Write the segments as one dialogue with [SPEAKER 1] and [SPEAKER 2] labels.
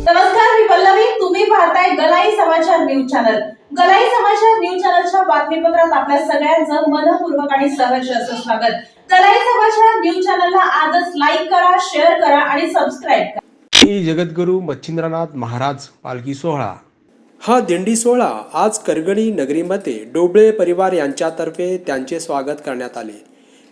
[SPEAKER 1] नमस्कार मी पल्लवी. तुम्ही पाहताय गलाई समाचार न्यूज चॅनल. गलाई समाचार न्यूज चॅनलच्या बातमीपत्रात आपल्या सगळ्यांचं मनपूर्वक आणि सहर्ष असं स्वागत. गलाई समाचार न्यूज चॅनलला आजच लाईक करा शेअर करा आणि सबस्क्राईब करा.
[SPEAKER 2] श्री जगद्गुरू मच्छिंद्रनाथ महाराज पालखी सोहळा.
[SPEAKER 3] हा दिंडी सोहळा आज करगणी नगरीमध्ये डोबळे परिवार यांच्यातर्फे त्यांचे स्वागत करण्यात आले.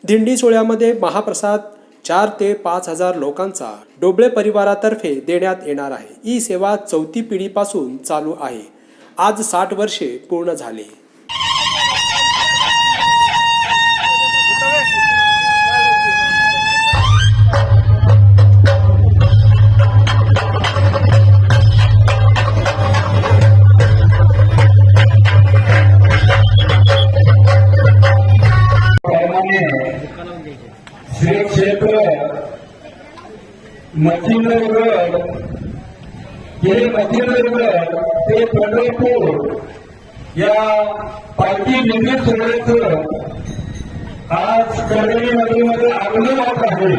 [SPEAKER 3] दिंडी सोहळ्यामध्ये महाप्रसाद चार ते पाच हजार लोकांचा डोबळे परिवारातर्फे देण्यात येणार आहे. ही सेवा चौथी पिढीपासून चालू आहे. आज साठ वर्षे पूर्ण झाले.
[SPEAKER 4] श्री क्षेत्र मच्छिंद्रगड हे मच्छिंद्रगड ते पंढरपूर या पालखी दिंडी सोहळ्याचं आज करगणी नदीमध्ये आगमन होत आहे.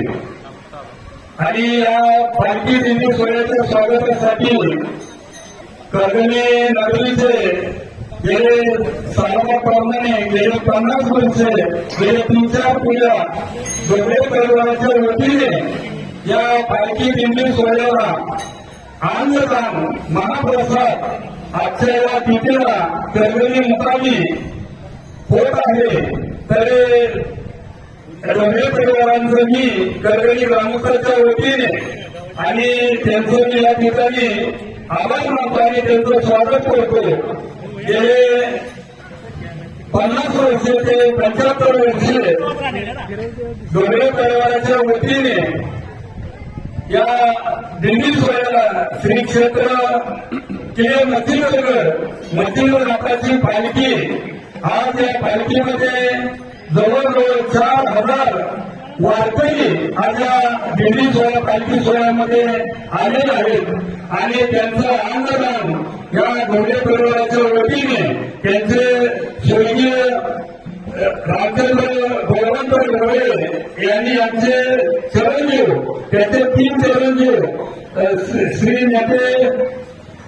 [SPEAKER 4] आणि या पालखी दिंडी सोहळ्याच्या स्वागतासाठी करगणी नगरीचे गेले सालाप्रमाणे गेले पन्नास वर्ष गेले तीन चार पिढ्या डोबळे परिवाराच्या वतीने या पालखी दिंडी सोहळ्याला अन्नदान महाप्रसाद आजच्या या तिथेला करगणी मुकामी। होत आहे तरी डोंगरे परिवारांचं मी करगणी ग्रामस्थाच्या वतीने आणि त्यांचं मी या ठिकाणी आभार मानतो आणि त्यांचं स्वागत करतो. गेले पन्नास वर्ष ते पंच्याहत्तर वर्षे डोंगरे परिवाराच्या वतीने या दिंडी सोहळ्याला श्री क्षेत्र किल्ले मच्छिंद्रगड मच्छिंद्रनाथाची पालखी आज या पालखीमध्ये जवळजवळ चार हजार वारकरी आज या दिंडी सोहळ्या पालखी सोहळ्यामध्ये आलेले आहेत. आणि त्यांचं अन्नदान या घोडे परिवाराच्या वतीने त्यांचे स्वर्गीय रामचंद्र भगवंत घोडे यांनी आमचे चरणजीव त्याचे तीन चरणजीव श्री- श्री नेते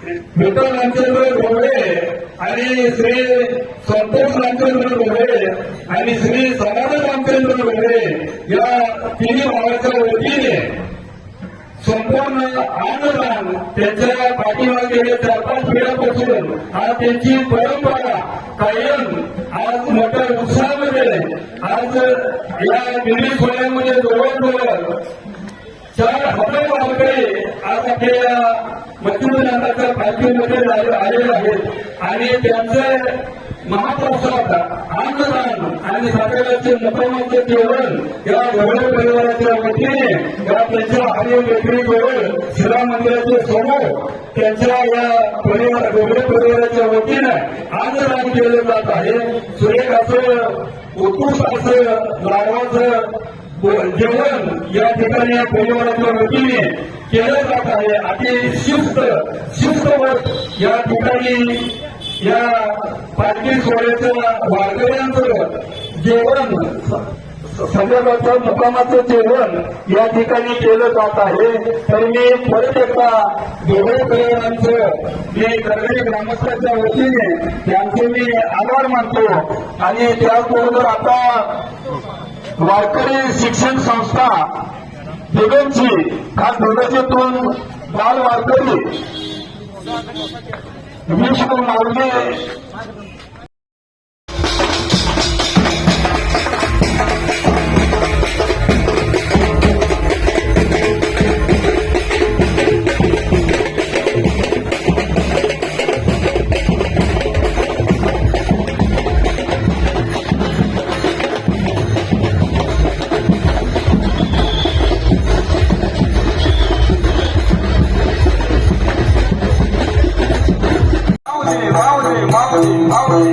[SPEAKER 4] विठ्ठल रामचंद्र ढोळे आणि श्री संतोष रामचंद्र ढोळे आणि श्री समाधान रामचंद्र ढोळे या तिन्ही भावाच्या वतीने संपूर्ण अन्नदान त्यांच्या पाठीमागे गेले चार पाच पिढ्यापासून आज त्यांची परंपरा कायम आज मोठ्या उत्साहामध्ये आज या दिल्ली सोहळ्यामध्ये जवळजवळ चार हजार वारकरी आज आपल्या मच्छिंद्रनाथाच्या पालखीमध्ये आलेले आहेत आणि त्यांचे महाप्रसाद अन्नदान आणि साखरेचे मुक्कामाचे जेवण या ढोबळे परिवाराच्या वतीने या त्यांच्या हरिओ वेगळी जवळ शिला मंदिराचे समोर त्यांच्या या परिवार ढोबळे परिवाराच्या वतीने अन्नदान केले जात आहे. सुरेख असं उत्कृष्ट असं लाडवाचं जेवण या ठिकाणी या परिवाराच्या वतीने केलं जात आहे. अतिशिस्त शिस्तवर या ठिकाणी या पालखी सोहळ्याचं वारकऱ्यांचं जेवण संदर्भाचं मुकामाचं जेवण या ठिकाणी केलं जात आहे. तर मी परत एकदा दोघे मी करगडी ग्रामस्थांच्या वतीने त्यांचे मी आभार मानतो. आणि त्याचबरोबर आता वारकरी शिक्षण संस्था दिगंची खास दिगंजीतून बाल वारकरी विश्व मार्गे
[SPEAKER 5] माऊली माऊली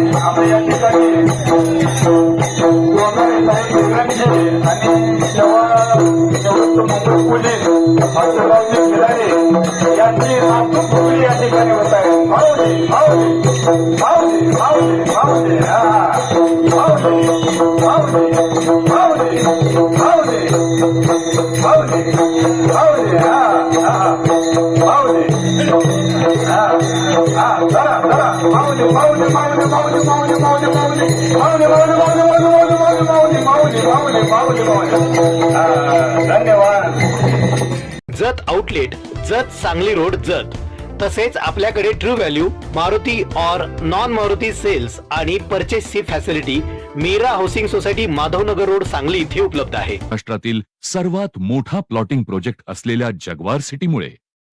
[SPEAKER 6] जत आउटलेट जत सांगली रोड जत. तसेच आपल्याकडे true value Maruti or non Maruti sales आणि परचेसची facility Meera housing society Madhavnagar road Sangli इथे उपलब्ध आहे.
[SPEAKER 7] महाराष्ट्रातील सर्वात मोठा प्लॉटिंग प्रोजेक्ट असलेल्या जगवार सिटीमुळे